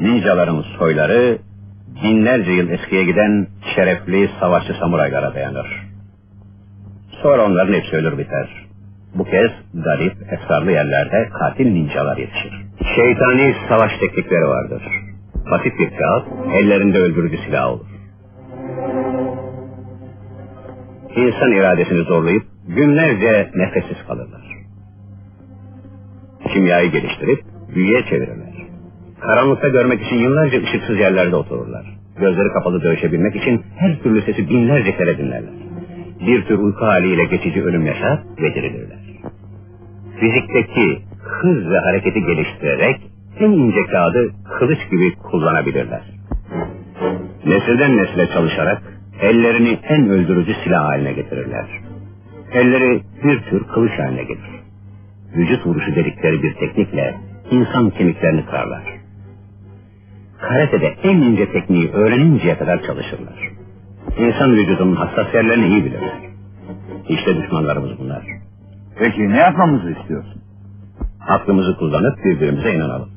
Ninjaların soyları binlerce yıl eskiye giden şerefli savaşçı samuraylara dayanır. Sonra onların hepsi ölür biter. Bu kez garip, esrarlı yerlerde katil ninjalar yetişir. Şeytani savaş teknikleri vardır. Basit bir kağıt, ellerinde öldürücü silah olur. İnsan iradesini zorlayıp günlerce nefessiz kalırlar. Kimyayı geliştirip büyüye çevirirler. Karanlıkta görmek için yıllarca ışıksız yerlerde otururlar. Gözleri kapalı dövüşebilmek için her türlü sesi binlerce kere dinlerler. Bir tür uyku haliyle geçici ölüm yaşar ve dirilirler. Fizikteki hız ve hareketi geliştirerek en ince kağıdı kılıç gibi kullanabilirler. Nesilden nesile çalışarak ellerini en öldürücü silah haline getirirler. Elleri bir tür kılıç haline gelir. Vücut vuruşu dedikleri bir teknikle insan kemiklerini kırarlar. Karate'de en ince tekniği öğreninceye kadar çalışırlar. İnsan vücudunun hassas yerlerini iyi bilirler. İşte düşmanlarımız bunlar. Peki ne yapmamızı istiyorsun? Aklımızı kullanıp birbirimize inanalım.